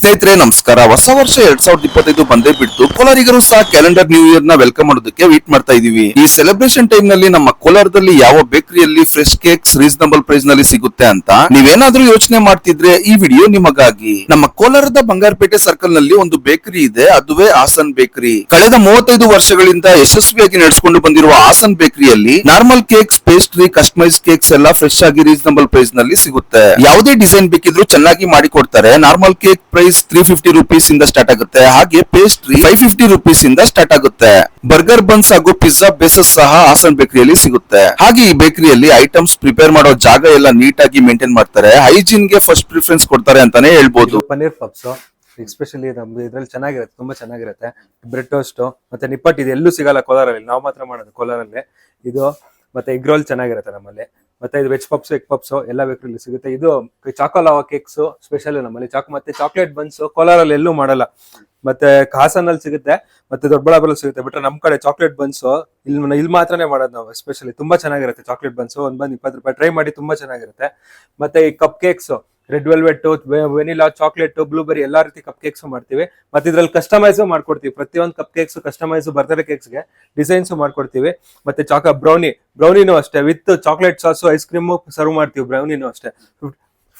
ಸ್ನೇಹಿತರೆ, ನಮಸ್ಕಾರ. ಹೊಸ ವರ್ಷ ಎರಡ್ ಸಾವಿರದ ಇಪ್ಪತ್ತೈದು ಬಂದೇ ಬಿಟ್ಟು ಕೋಲಾರಿಗರು ಸಹ ಕ್ಯಾಲೆಂಡರ್ ನ್ಯೂ ಇಯರ್ನ ವೆಲ್ಕಮ್ ಮಾಡೋದಕ್ಕೆ ವೇಟ್ ಮಾಡ್ತಾ ಇದೀವಿ ಈ ಸೆಲೆಬ್ರೇಷನ್ ಟೈಮ್ನಲ್ಲಿ ನಮ್ಮ ಕೋಲಾರದಲ್ಲಿ ಯಾವ ಬೇಕರಿಯಲ್ಲಿ ಫ್ರೆಶ್ ಕೇಕ್ಸ್ ರೀಸನಬಲ್ ಪ್ರೈಸ್ನಲ್ಲಿ ಸಿಗುತ್ತೆ ಅಂತ ನೀವೇನಾದ್ರೂ ಯೋಚನೆ ಮಾಡ್ತಿದ್ರೆ ಈ ವಿಡಿಯೋ ನಿಮಗಾಗಿ. ನಮ್ಮ ಕೋಲಾರದ ಬಂಗಾರಪೇಟೆ ಸರ್ಕಲ್ನಲ್ಲಿ ಒಂದು ಬೇಕರಿ ಇದೆ. ಅದುವೇ ಹಾಸನ್ ಬೇಕರಿ. ಕಳೆದ ಮೂವತ್ತೈದು ವರ್ಷಗಳಿಂದ ಯಶಸ್ವಿಯಾಗಿ ನಡೆಸಿಕೊಂಡು ಬಂದಿರುವ Hassan ಬೇಕರಿಯಲ್ಲಿ normal cakes pastry customise cakes ಎಲ್ಲ ಫ್ರೆಶ್ ಆಗಿ ರೀಸನಬಲ್ ಪ್ರೈಸ್ನಲ್ಲಿ ಸಿಗುತ್ತೆ. ಯಾವುದೇ ಡಿಸೈನ್ ಬೇಕಿದ್ರು ಚೆನ್ನಾಗಿ ಮಾಡಿಕೊಡ್ತಾರೆ. Normal cake price three fifty rupees ಇಂದ ಸ್ಟಾರ್ಟ್ ಆಗುತ್ತೆ. ಹಾಗೆ ಪೇಸ್ಟ್ರಿ ಫೈವ್ ಫಿಫ್ಟಿ ರುಪೀಸ್ ಇಂದ ಸ್ಟಾರ್ಟ್ ಆಗುತ್ತೆ. ಬರ್ಗರ್ ಬನ್ಸ್ ಹಾಗೂ ಪಿಜ್ಜಾ ಬೇಸಸ್ ಸಹ ಹಾಸನ್ ಬೇಕರಿಯಲ್ಲಿ ಸಿಗುತ್ತೆ. ಹಾಗೆ ಈ ಬೇಕರಿಯಲ್ಲಿ ಐಟಮ್ಸ್ ಪ್ರಿಪೇರ್ ಮಾಡೋ ಜಾಗ ಎಲ್ಲ ನೀಟಾಗಿ ಮೇಂಟೈನ್ ಮಾಡ್ತಾರೆ. ಹೈಜೀನ್ಗೆ ಫಸ್ಟ್ ಪ್ರಿಫರೆನ್ಸ್ ಕೊಡ್ತಾರೆ ಅಂತಾನೆ ಹೇಳ್ಬೋದು. ಪನ್ನೀರ್ ಪಪ್ಸ್ ಎಸ್ಪೆಷಲಿ ನಮ್ದು ಇದ್ರಲ್ಲಿ ಚೆನ್ನಾಗಿರುತ್ತೆ, ತುಂಬಾ ಚೆನ್ನಾಗಿರುತ್ತೆ. ಬ್ರೆಡ್ ಟೋಸ್ಟ್ ಮತ್ತೆ ನಿಪ್ಪಟ್ಟು ಇದು ಎಲ್ಲೂ ಸಿಗಲ್ಲ ಕೋಲಾರಲ್ಲಿ. ನಾವು ಮಾತ್ರ ಮಾಡೋದು ಕೋಲಾರಲ್ಲಿ. ಇದು ಮತ್ತೆ ಎಗ್ ರೋಲ್ ಚೆನ್ನಾಗಿರುತ್ತೆ ನಮ್ಮಲ್ಲಿ. ಮತ್ತೆ ಇದು ವೆಜ್ ಪಪ್ಸ್ ಎಗ್ ಪಪ್ಸ್ ಎಲ್ಲ ಬೇಕರಿಲಿ ಸಿಗುತ್ತೆ. ಇದು ಚಾಕೋಲಾವಾ ಕೇಕ್ಸ್ ಸ್ಪೆಷಲ್ ನಮ್ಮಲ್ಲಿ. ಚಾಕ್, ಮತ್ತೆ ಚಾಕ್ಲೇಟ್ ಬನ್ಸ್ ಕೋಲಾರಲ್ಲಿ ಎಲ್ಲೂ ಮಾಡಲ್ಲ. ಮತ್ತೆ ಹಾಸನಲ್ಲಿ ಸಿಗುತ್ತೆ, ಮತ್ತೆ ದೊಡ್ಡಬಳ್ಳಾಪುರಲ್ಲಿ ಸಿಗುತ್ತೆ. ಬಿಟ್ರೆ ನಮ್ ಕಡೆ ಚಾಕ್ಲೇಟ್ ಬನ್ಸು ಇಲ್ಲಿ ಇಲ್ಲಿ ಮಾತ್ರನೇ ಮಾಡೋದು ನಾವು ಎಸ್ಪೆಷಲಿ ತುಂಬಾ ಚೆನ್ನಾಗಿರುತ್ತೆ ಚಾಕ್ಲೇಟ್ ಬನ್ಸ್ ಒಂದ್ ಬಂದ್ ಇಪ್ಪತ್ತು ರೂಪಾಯಿ. ಟ್ರೈ ಮಾಡಿ ತುಂಬಾ ಚೆನ್ನಾಗಿರುತ್ತೆ. ಮತ್ತೆ ಈ cupcakes red velvet vanilla, chocolate blueberry ಎಲ್ಲಾ ರೀತಿ ಕಪ್ ಕೇಕ್ಸ್ ಮಾಡ್ತೀವಿ. ಮತ್ತೆ ಇದ್ರಲ್ಲಿ ಕಸ್ಟಮೈಸ್ ಮಾಡ್ಕೊಡ್ತೀವಿ. ಪ್ರತಿಯೊಂದು ಕಪ್ ಕೇಕ್ಸ್ ಕಸ್ಟಮೈಸ್ ಕೇಕ್ಸ್ ಕೇಕ್ಸ್ಗೆ ಡಿಸೈನ್ಸ್ ಮಾಡ್ಕೊಡ್ತೀವಿ. ಮತ್ತೆ ಚಾಕ ಬ್ರೌನಿ ಬ್ರೌನಿನೂ ಅಷ್ಟೇ. With chocolate sauce ice cream serve ಮಾಡ್ತೀವಿ ಬ್ರೌನಿನೂ ಅಷ್ಟೇ.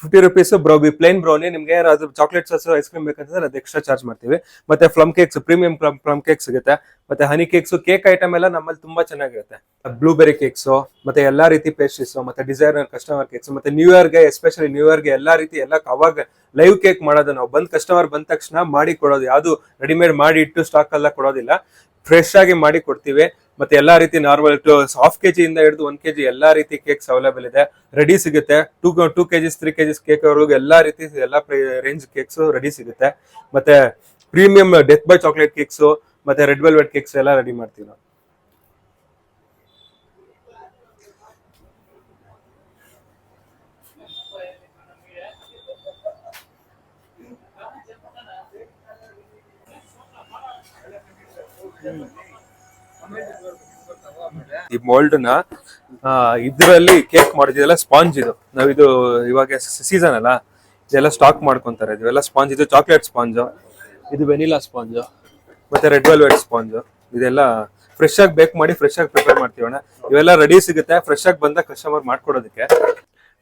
Fifty rupees brownie plain brownie ನಿಮ್ಗೆ ಏನಾದ್ರು ಚಾಕ್ಲೇಟ್ ಸಾಸ್ ಐಸ್ ಕ್ರೀಮ್ ಬೇಕಂತಂದ್ರೆ ಅದು ಎಕ್ಸ್ಟ್ರಾ ಚಾರ್ಜ್ ಮಾಡ್ತೀವಿ. ಮತ್ತೆ plum cakes premium plum cake ಸಿಗುತ್ತೆ. ಮತ್ತೆ ಹನಿ ಕೇಕ್ಸ್ ಕೇಕ್ ಐಟಮ್ ಎಲ್ಲ ನಮ್ಮಲ್ಲಿ ತುಂಬಾ ಚೆನ್ನಾಗಿರುತ್ತೆ. ಬ್ಲೂಬೆರಿ ಕೇಕ್ಸ್ ಮತ್ತೆ ಎಲ್ಲಾ ರೀತಿ ಪೇಸ್ಟ್ರೀಸ್ ಮತ್ತೆ ಡಿಸೈನರ್ ಕಸ್ಟಮರ್ ಕೇಕ್ಸ್ ಮತ್ತೆ ನ್ಯೂ ಇಯರ್ಗೆ ಎಸ್ಪೆಷಲಿ ನ್ಯೂ ಇಯರ್ಗೆ ಎಲ್ಲಾ ರೀತಿ, ಎಲ್ಲ ಅವಾಗ ಲೈವ್ ಕೇಕ್ ಮಾಡೋದು ನಾವು. ಬಂದ್ ಕಸ್ಟಮರ್ ಬಂದ ತಕ್ಷಣ ಮಾಡಿ ಕೊಡೋದು. ಯಾವುದು ರೆಡಿಮೇಡ್ ಮಾಡಿ ಇಟ್ಟು ಸ್ಟಾಕ್ ಎಲ್ಲ ಕೊಡೋದಿಲ್ಲ. ಫ್ರೆಶ್ ಆಗಿ ಮಾಡಿ ಕೊಡ್ತೀವಿ. ಮತ್ತೆ ಎಲ್ಲಾ ರೀತಿ ನಾರ್ಮಲ್ ಹಾಫ್ ಕೆಜಿ ಇಂದ ಹಿಡಿದು ಒನ್ ಕೆಜಿ ಎಲ್ಲಾ ರೀತಿ ಕೇಕ್ಸ್ ಅವೈಲೇಬಲ್ ಇದೆ. ರೆಡಿ ಸಿಗುತ್ತೆ. Two two KGs three KGs cake ಅವ್ರಿಗೂ ಎಲ್ಲಾ ರೀತಿ ಎಲ್ಲಾ ರೇಂಜ್ ಕೇಕ್ಸ್ ರೆಡಿ ಸಿಗುತ್ತೆ. ಮತ್ತೆ premium death by chocolate cakes ಮತ್ತೆ ರೆಡ್ ವೆಲ್ವೆಟ್ ಕೇಕ್ಸ್ ಎಲ್ಲ ರೆಡಿ ಮಾಡ್ತೀವಿ ನಾವು. ಈ ಮೋಲ್ಡ್ನ ಇದ್ರಲ್ಲಿ ಕೇಕ್ ಮಾಡಿದ್ದೆಲ್ಲ ಸ್ಪಾಂಜ್ ಇದು. ನಾವಿದು ಇವಾಗ ಸೀಸನ್ ಅಲ್ಲ, ಇದೆಲ್ಲ ಸ್ಟಾಕ್ ಮಾಡ್ಕೊಂತಾರೆ. ಇದೆಲ್ಲ ಸ್ಪಾಂಜ್ ಇದು ಚಾಕ್ಲೇಟ್ ಸ್ಪಾಂಜ್ ಇದು ವೆನಿಲಾ ಸ್ಪಾಂಜ್ ಮತ್ತೆ ರೆಡ್ ವೆಲ್ವೆಟ್ ಸ್ಪಾಂಜ್ ಇದೆಲ್ಲ ಫ್ರೆಶ್ ಆಗಿ ಬೇಕ್ ಮಾಡಿ ಫ್ರೆಶ್ ಆಗಿ ಪ್ರಿಪೇರ್ ಮಾಡ್ತೀವಣ್ಣ ಇವೆಲ್ಲ ರೆಡಿ ಸಿಗುತ್ತೆ ಫ್ರೆಶ್ ಆಗಿ ಬಂದ ಕಸ್ಟಮರ್ ಮಾಡ್ಕೊಡೋದಕ್ಕೆ.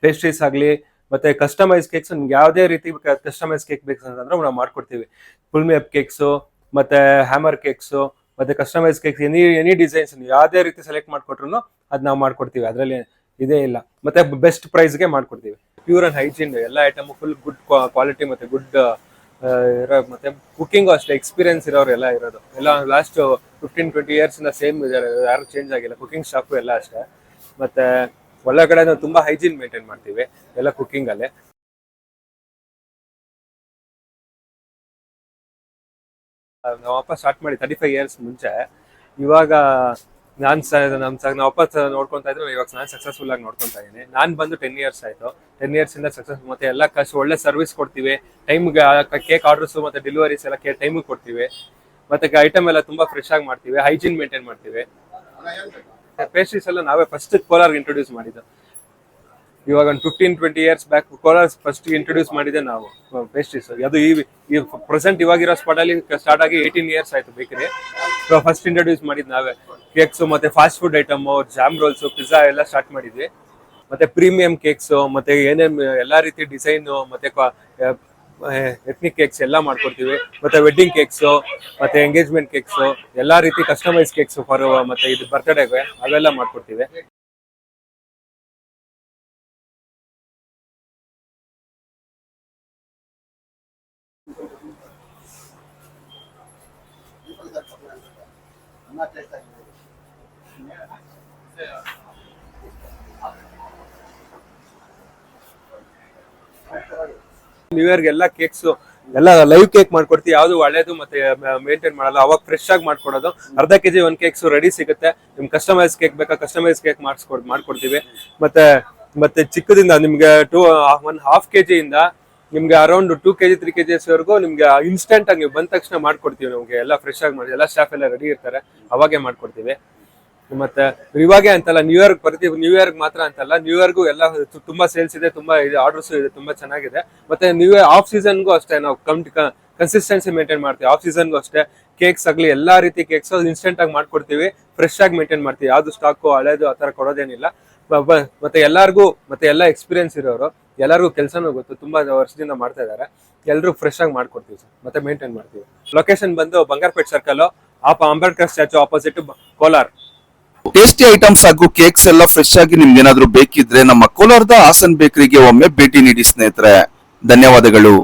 ಪೇಸ್ಟ್ರೀಸ್ ಆಗಲಿ, ಮತ್ತೆ ಕಸ್ಟಮೈಸ್ ಕೇಕ್ಸ್ ನಿಮ್ಗೆ ಯಾವುದೇ ರೀತಿ ಕಸ್ಟಮೈಸ್ ಕೇಕ್ ಬೇಕು ಅಂತಂದ್ರೆ ನಾವು ಮಾಡ್ಕೊಡ್ತೀವಿ. ಫುಲ್ ಮೇಪ್ ಕೇಕ್ಸು ಮತ್ತೆ ಹ್ಯಾಮರ್ ಕೇಕ್ಸು ಮತ್ತೆ customise cake any any designs ನೀವು ಯಾವುದೇ ರೀತಿ ಸೆಲೆಕ್ಟ್ ಮಾಡಿಕೊಟ್ರು ಅದು ನಾವು ಮಾಡ್ಕೊಡ್ತೀವಿ. ಅದರಲ್ಲಿ ಇದೇ ಇಲ್ಲ. ಮತ್ತೆ ಬೆಸ್ಟ್ ಪ್ರೈಸ್ಗೆ ಮಾಡ್ಕೊಡ್ತೀವಿ. ಪ್ಯೂರ್ ಅಂಡ್ ಹೈಜೀನ್ ಎಲ್ಲ ಐಟಮ್ ಫುಲ್ ಗುಡ್ ಕ್ವಾಲಿಟಿ ಮತ್ತೆ ಗುಡ್ ಇರೋ ಮತ್ತೆ ಕುಕಿಂಗು ಅಷ್ಟೇ ಎಕ್ಸ್ಪೀರಿಯನ್ಸ್ ಇರೋರು ಎಲ್ಲ ಇರೋದು. ಎಲ್ಲ ಲಾಸ್ಟ್ ಫಿಫ್ಟೀನ್ ಟ್ವೆಂಟಿ ಇಯರ್ಸ್ ಇಂದ ಸೇಮ್ ಯಾರು ಚೇಂಜ್ ಆಗಿಲ್ಲ. ಕುಕಿಂಗ್ ಸ್ಟಾಫು ಎಲ್ಲ ಅಷ್ಟೇ. ಮತ್ತೆ ಒಳಗಡೆ ನಾವು ತುಂಬಾ ಹೈಜೀನ್ ಮೇಂಟೈನ್ ಮಾಡ್ತೀವಿ. ಎಲ್ಲ ಕುಕಿಂಗ್ ನಮ್ಮ ಅಪ್ಪ ಸ್ಟಾರ್ಟ್ ಮಾಡಿ ತರ್ಟಿ ಫೈವ್ ಇಯರ್ಸ್ ಮುಂಚೆ ಇವಾಗ ನಾನ್ ಸ ನಮ್ ಸ ನಮ್ಮ ಅಪ್ಪ ನೋಡ್ಕೊತಾ ಇದ್ರು ಇವಾಗ ನಾನು ಸಕ್ಸಸ್ಫುಲ್ ಆಗಿ ನೋಡ್ಕೊತಾ ಇದ್ದೀನಿ. ನಾನ್ ಬಂದು ಟೆನ್ ಇಯರ್ಸ್ ಆಯ್ತು. ಟೆನ್ ಇಯರ್ಸ್ ಇಂದ ಸಕ್ಸಸ್ ಮತ್ತೆ ಎಲ್ಲ ಕಷ್ಟ ಒಳ್ಳೆ ಸರ್ವಿಸ್ ಕೊಡ್ತೀವಿ. ಟೈಮ್ಗೆ ಕೇಕ್ ಆರ್ಡರ್ಸ್ ಮತ್ತೆ ಡೆಲಿವರೀಸ್ ಎಲ್ಲ ಟೈಮಿಗೆ ಕೊಡ್ತೀವಿ. ಮತ್ತೆ ಐಟಮ್ ಎಲ್ಲ ತುಂಬಾ ಫ್ರೆಶ್ ಆಗಿ ಮಾಡ್ತೀವಿ. ಹೈಜೀನ್ ಮೇಂಟೈನ್ ಮಾಡ್ತೀವಿ. ಪೇಸ್ಟ್ರೀಸ್ ಎಲ್ಲ ನಾವೇ ಫಸ್ಟ್ ಕೋಲಾರ್ ಇಂಟ್ರೊಡ್ಯೂಸ್ ಮಾಡಿದ್ದು. ಇವಾಗ ಒಂದು fifteen twenty years back Kolar first introduce ಮಾಡಿದೆ ನಾವು ಪೇಸ್ಟ್ರೀಸ್ ಅದು ಈ ಪ್ರೆಸೆಂಟ್ ಇವಾಗಿರೋ ಸ್ಪಾಟ್ ಅಲ್ಲಿ ಸ್ಟಾರ್ಟ್ ಆಗಿ ಏಯ್ಟೀನ್ ಇಯರ್ಸ್ ಆಯ್ತು ಬೇಕರಿ ಫಸ್ಟ್ ಇಂಟ್ರೊಡ್ಯೂಸ್ ಮಾಡಿದ್ ನಾವೇ. ಕೇಕ್ಸ್ ಮತ್ತೆ fast food item jam rolls pizza ಎಲ್ಲ ಸ್ಟಾರ್ಟ್ ಮಾಡಿದ್ವಿ. ಮತ್ತೆ ಪ್ರೀಮಿಯಂ ಕೇಕ್ಸ್ ಮತ್ತೆ ಏನೇನು, ಎಲ್ಲಾ ರೀತಿ ಡಿಸೈನ್ ಮತ್ತೆ ಎಥ್ನಿಕ್ ಕೇಕ್ಸ್ ಎಲ್ಲ ಮಾಡ್ಕೊಡ್ತೀವಿ. ಮತ್ತೆ ವೆಡ್ಡಿಂಗ್ ಕೇಕ್ಸ್ ಮತ್ತೆ ಎಂಗೇಜ್ಮೆಂಟ್ ಕೇಕ್ಸ್ ಎಲ್ಲಾ ರೀತಿ ಕಸ್ಟಮೈಸ್ ಕೇಕ್ಸ್ ಫಾರ್ ಮತ್ತೆ ಇದು ಬರ್ತ್ಡೇಗೆ ಅವೆಲ್ಲ ಮಾಡ್ಕೊಡ್ತೀವಿ. ನ್ಯೂ ಇಯರ್ಗೆ ಎಲ್ಲ ಕೇಕ್ಸ್ ಎಲ್ಲ ಲೈವ್ ಕೇಕ್ ಮಾಡ್ಕೊಡ್ತೀವಿ. ಯಾವ್ದು ಒಳ್ಳೇದು ಮತ್ತೆ ಮೇಂಟೈನ್ ಮಾಡಲ್ಲ. ಅವಾಗ ಫ್ರೆಶ್ ಆಗಿ ಮಾಡ್ಕೊಡೋದು. ಅರ್ಧ ಕೆಜಿ ಒನ್ ಕೇಕ್ಸ್ ರೆಡಿ ಸಿಗುತ್ತೆ. ನಿಮ್ ಕಸ್ಟಮೈಸ್ ಕೇಕ್ ಬೇಕಾ ಕಸ್ಟಮೈಸ್ ಕೇಕ್ ಮಾಡಿಸ್ಕೊಡ್, ಮಾಡ್ಕೊಡ್ತೀವಿ. ಮತ್ತೆ ಮತ್ತೆ ಚಿಕ್ಕದಿಂದ ನಿಮ್ಗೆ ಟೂ ಒನ್ ಹಾಫ್ ಕೆಜಿ ಇಂದ ನಿಮ್ಗೆ around two KG three K ವರೆಗೂ ನಿಮ್ಗೆ ಇನ್ಸ್ಟೆಂಟ್ ಆಗಿ ನೀವು ಬಂದ ತಕ್ಷಣ ಮಾಡ್ಕೊಡ್ತೀವಿ ನಮಗೆ. ಎಲ್ಲ ಫ್ರೆಶ್ ಆಗಿ ಮಾಡಿ. ಎಲ್ಲ ಸ್ಟಾಫ್ ಎಲ್ಲ ರೆಡಿ ಇರ್ತಾರೆ. ಅವಾಗೆ ಮಾಡ್ಕೊಡ್ತೀವಿ. ಮತ್ತೆ ಇವಾಗೆ ಅಂತಲ್ಲ ನ್ಯೂ ಪ್ರತಿ ನ್ಯೂ ಇಯರ್ ಮಾತ್ರ ಅಂತಲ್ಲ ನ್ಯೂ ಇಯರ್ಗೂ ಎಲ್ಲ ತುಂಬಾ ಸೇಲ್ಸ್ ಇದೆ, ತುಂಬಾ ಇದೆ ಆರ್ಡರ್ಸ್ ಇದೆ, ತುಂಬಾ ಚೆನ್ನಾಗಿದೆ. ಮತ್ತೆ ನ್ಯೂ ಇಯರ್ ಆಫ್ ಸೀಸನ್ಗೂ ಅಷ್ಟೇ ನಾವು ಕಮ್ ಕನ್ಸಿಸ್ಟೆನ್ಸಿ ಮೇಂಟೈನ್ ಮಾಡ್ತೀವಿ. ಆಫ್ ಸೀಸನ್ಗೂ ಅಷ್ಟೇ. ಕೇಕ್ಸ್ ಆಗಲಿ, ಎಲ್ಲಾ ರೀತಿ ಕೇಕ್ಸ್ ಇನ್ಸ್ಟೆಂಟ್ ಆಗಿ ಮಾಡ್ಕೊಡ್ತೀವಿ. ಫ್ರೆಶ್ ಆಗಿ ಮೇಂಟೈನ್ ಮಾಡ್ತೀವಿ. ಯಾವ್ದು ಸ್ಟಾಕು ಹಳೇದು, ಆ ಥರ ಕೊಡೋದೇನಿಲ್ಲ. ಮತ್ತೆ ಎಲ್ಲರಿಗೂ, ಮತ್ತೆ ಎಲ್ಲ ಎಕ್ಸ್ಪೀರಿಯನ್ಸ್ ಇರೋರು, ಎಲ್ಲರಿಗೂ ಕೆಲಸನೂ ಗೊತ್ತು, ತುಂಬಾ ವರ್ಷದಿಂದ ಮಾಡ್ತಾ ಇದ್ದಾರೆ. ಎಲ್ಲರೂ ಫ್ರೆಶ್ ಆಗಿ ಮಾಡ್ಕೊಡ್ತೀವಿ ಸರ್, ಮತ್ತೆ ಮೇಂಟೈನ್ ಮಾಡ್ತೀವಿ. ಲೊಕೇಶನ್ ಬಂದು Bangarapet circle ಆಪ, Ambedkar statue opposite Kolar. Tasty items ಹಾಗೂ ಕೇಕ್ಸ್ ಎಲ್ಲ ಫ್ರೆಶ್ ಆಗಿ ನಿಮ್ಗೆ ಏನಾದ್ರು ಬೇಕಿದ್ರೆ ನಮ್ಮ ಕೋಲಾರದ ಹಾಸನ್ ಬೇಕರಿಗೆ ಒಮ್ಮೆ ಭೇಟಿ ನೀಡಿ ಸ್ನೇಹಿತರೆ. ಧನ್ಯವಾದಗಳು.